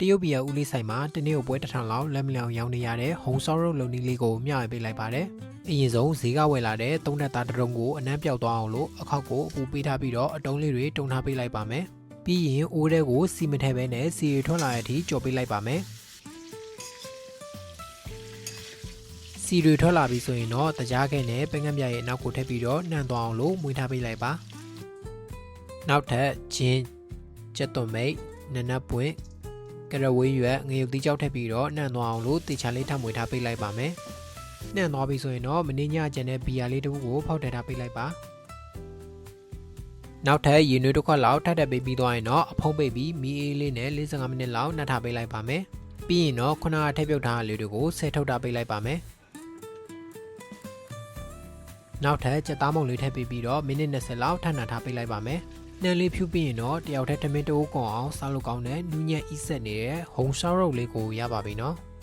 တရုတ်ပြည်ဦးလေးဆိုင်မှာတနေ့ကိုပွဲတစ်ထောင်လောက်လက်မလျောင်ရောင်းနေရတဲ့ဟုံဆောရုပ်လုံနီးလေးကိုမျှဝေပေးလိုက်ပါတယ်။အရင်ဆုံးဈေးကဝယ်လာတဲ့သုံးတက်သားတစ်တုံးကိုအနှမ်းပြောက်သွားအောင်လို့အခောက်ကိုအပူပေးထားပြီးတော့အတုံးလေးတွေတုံထားပေးလိုက်ပါမယ်။ပြီးရင်အိုးထဲကိုစီမထဲပဲနဲ့စီရီထွက်လာတဲ့အထိကြော်ပေးလိုက်ပါမယ်။စီရီထွက်လာပြီဆိုရင်တော့တကြားခဲနဲ့ပင်ကမ်းပြရဲ့နောက်ကိုထည့်ပြီးတော့နှံသွားအောင်လို့မွေးထားပေးလိုက်ပါ။နောက်ထပ်ဂျင်းကျက်သွန်မိတ်နနက်ပွင့် ကရဝေးရွက်ငရုတ်တိကြောက်ထည့်ပြီးတော့နှံ့သွားအောင်လို့တေချာလေးထပ်မွေထားပေးလိုက်ပါမယ်။နှံ့သွားပြီဆိုရင်တော့မင်းညကျန်တဲ့ဘီယာလေးတစ်ခုကိုဖောက်ထည့်ထားပေးလိုက်ပါ။နောက်ထပ်ရေနွေးတစ်ခွက်လောက်ထပ်ထပ်ပေးပြီးသွားရင်တော့အဖုံးပိတ်ပြီးမီအေးလေးနဲ့45မိနစ်လောက်နှက်ထားပေးလိုက်ပါမယ်။ပြီးရင်တော့ခုနကထည့်ပြုတ်ထားတဲ့လေးတွေကိုဆဲထုတ်ထားပေးလိုက်ပါမယ်။နောက်ထပ်ကြက်သားမုံလေးထည့်ပေးပြီးတော့မိနစ်20လောက်ထပ်နှက်ထားပေးလိုက်ပါမယ်။ နှမ်းလေးဖြူပြီးရင်တော့တယောက်တည်းတမင်တိုးကွန်အောင်စားလို့ကောင်းတဲ့နူးညံ့ဤဆက်နေတဲ့ဟုံရှောက်ရုပ်လေးကိုရပါပြီနော်။